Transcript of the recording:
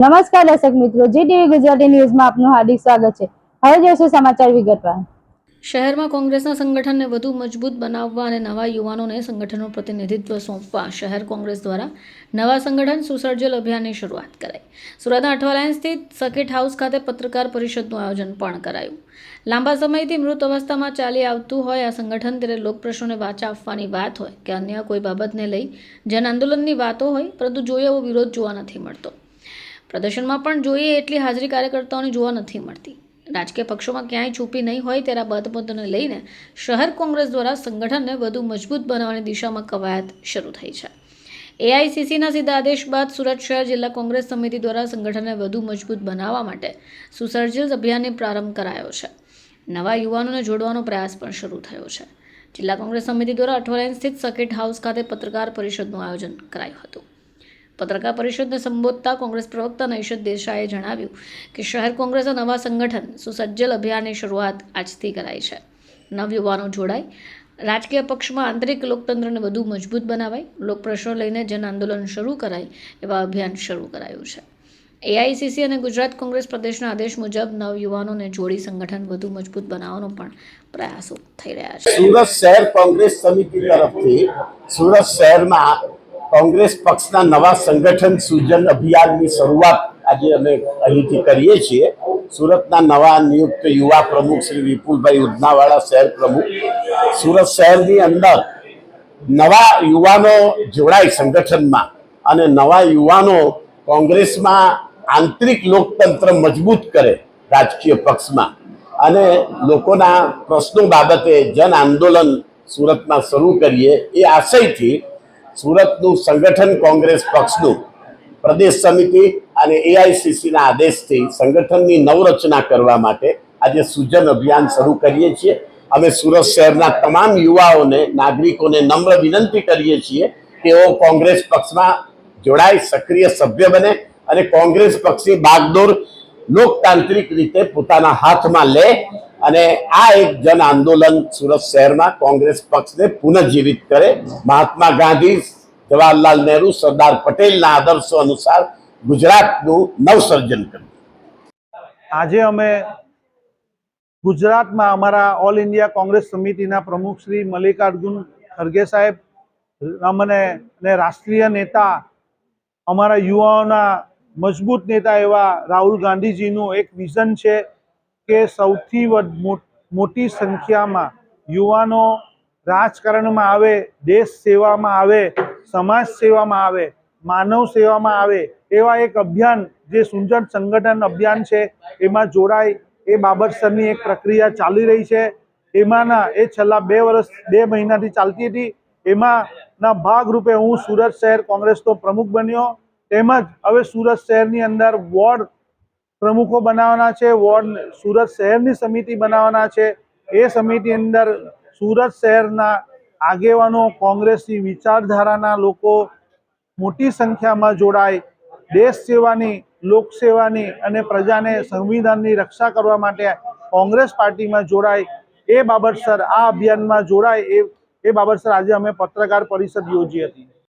નમસ્કાર દર્શક મિત્રો જે ટીવી ગુજરાતી ન્યૂઝમાં આપનું હાર્દિક સ્વાગત છે. હવે જોઈશું સમાચાર વિગતવાર. શહેરમાં કોંગ્રેસના સંગઠનને વધુ મજબૂત બનાવવા અને નવા યુવાનોને સંગઠનનું પ્રતિનિધિત્વ સોંપવા શહેર કોંગ્રેસ દ્વારા નવા સંગઠન સુસર્જલ અભિયાનની શરૂઆત કરાઈ. સુરતના અઠવાલાયન સ્થિત સર્કિટ હાઉસ ખાતે પત્રકાર પરિષદનું આયોજન પણ કરાયું. લાંબા સમયથી મૃત અવસ્થામાં ચાલી આવતું હોય આ સંગઠન ત્યારે લોકપ્રશ્નોને વાચા આપવાની વાત હોય કે અન્ય કોઈ બાબતને લઈ જન આંદોલનની વાતો હોય, પરંતુ જોઈએ એવો વિરોધ જોવા નથી મળતો. પ્રદર્શનમાં પણ જોઈએ એટલી હાજરી કાર્યકર્તાઓની જોવા નથી મળતી. રાજકીય પક્ષોમાં ક્યાંય છૂપી નહીં હોય તેના આ લઈને શહેર કોંગ્રેસ દ્વારા સંગઠનને વધુ મજબૂત બનાવવાની દિશામાં કવાયત શરૂ થઈ છે. એઆઈસીસીના સીધા આદેશ બાદ સુરત શહેર જિલ્લા કોંગ્રેસ સમિતિ દ્વારા સંગઠનને વધુ મજબૂત બનાવવા માટે સુસર્જિત અભિયાનને પ્રારંભ કરાયો છે. નવા યુવાનોને જોડવાનો પ્રયાસ પણ શરૂ થયો છે. જિલ્લા કોંગ્રેસ સમિતિ દ્વારા અઠવાડિયા સ્થિત સર્કિટ હાઉસ ખાતે પત્રકાર પરિષદનું આયોજન કરાયું હતું. પત્રકાર પરિષદને સંબોધતા કોંગ્રેસ પ્રવક્તા નૈશદ દેસાઈએ જણાવ્યું કે શહેર કોંગ્રેસના નવા સંગઠન સુસજ્જલ અભિયાનની શરૂઆત આજથી કરાઈ છે. નવયુવાનો જોડાય. રાજકીય પક્ષમાં આંતરિક લોકતંત્રને વધુ મજબૂત બનાવાય. લોકપ્રશ્નો લઈને જન આંદોલન શરૂ કરાય એવા અભિયાન શરૂ કરાયું છે. એઆઈસીસી અને ગુજરાત કોંગ્રેસ પ્રદેશના આદેશ મુજબ નવયુવાનોને જોડી સંગઠન વધુ મજબૂત બનાવવાનો પણ પ્રયાસો થઈ રહ્યા છે. સુરત શહેર કોંગ્રેસ સમિતિ તરફથી સુરત શહેરમાં કોંગ્રેસ પક્ષના નવા સંગઠન સૂજન અભિયાનની શરૂઆત આજે અમે અહીંથી કરીએ છીએ. સુરતના નવા નિયુક્ત યુવા પ્રમુખ શ્રી વિપુલભાઈ ઉધનાવાળા, શહેર પ્રમુખ. સુરત શહેરની અંદર નવા યુવાનો જોડાય સંગઠનમાં અને નવા યુવાનો કોંગ્રેસમાં આંતરિક લોકતંત્ર મજબૂત કરે રાજકીય પક્ષમાં. અને લોકોના પ્રશ્નો બાબતે જન આંદોલન સુરતમાં શરૂ કરીએ એ આશયથી સુરતનું સંગઠન કોંગ્રેસ પક્ષનું પ્રદેશ સમિતિ અને એઆઈસીસીના આદેશથી સંગઠનની નવરચના કરવા માટે આજે સૂજન અભિયાન શરૂ કરીએ છીએ. અમે સુરત શહેરના તમામ યુવાઓને, નાગરિકોને નમ્ર વિનંતી કરીએ છીએ તેઓ કોંગ્રેસ પક્ષમાં જોડાય, સક્રિય સભ્ય બને અને કોંગ્રેસ પક્ષની બાગડોર લોકતાંત્રિક રીતે પોતાના હાથમાં લે અને આ એક જન આંદોલન સુરત શહેરમાં કોંગ્રેસ પક્ષને પુનઃજીવિત કરે. મહાત્મા ગાંધી, જવાહરલાલ નહેરુ, સરદાર પટેલના આદર્શો અનુસાર ગુજરાતનું નવસર્જન કર્યું. આજે અમે ગુજરાતમાં અમારા ઓલ ઇન્ડિયા કોંગ્રેસ સમિતિના પ્રમુખ શ્રી મલ્લિકાર્જુન ખરગે સાહેબ, અમને ને રાષ્ટ્રીય નેતા, અમારા યુવાઓના મજબૂત નેતા એવા રાહુલ ગાંધીજીનું એક વિઝન છે. કે સૌથી મોટી સંખ્યામાં યુવાનો રાજકારણમાં આવે, દેશ સેવામાં આવે, સમાજ સેવામાં આવે, માનવ સેવામાં આવે, એવા એક અભિયાન, જે સુંજન સંગઠન અભિયાન છે, એમાં જોડાય, એ બાબતસરની એક પ્રક્રિયા ચાલી રહી છે. એમાંના એ છેલ્લા બે વર્ષ, બે મહિનાથી ચાલતી હતી. એમાંના ભાગરૂપે હું સુરત શહેર કોંગ્રેસનો પ્રમુખ બન્યો. તેમજ હવે સુરત શહેરની અંદર વોર્ડ પ્રમુખો બનાવવાના છે, વોર્ડ સુરત શહેરની સમિતિ બનાવવાના છે. એ સમિતિ અંદર સુરત શહેરના આગેવાનો, કોંગ્રેસની વિચારધારાના લોકો મોટી સંખ્યામાં જોડાય. દેશ સેવાની લોકસેવાની અને પ્રજાને સંવિધાનની રક્ષા કરવા માટે કોંગ્રેસ પાર્ટીમાં જોડાય. એ બાબતસર આ અભિયાનમાં જોડાય એ એ બાબતસર આજે અમે પત્રકાર પરિષદ યોજી હતી.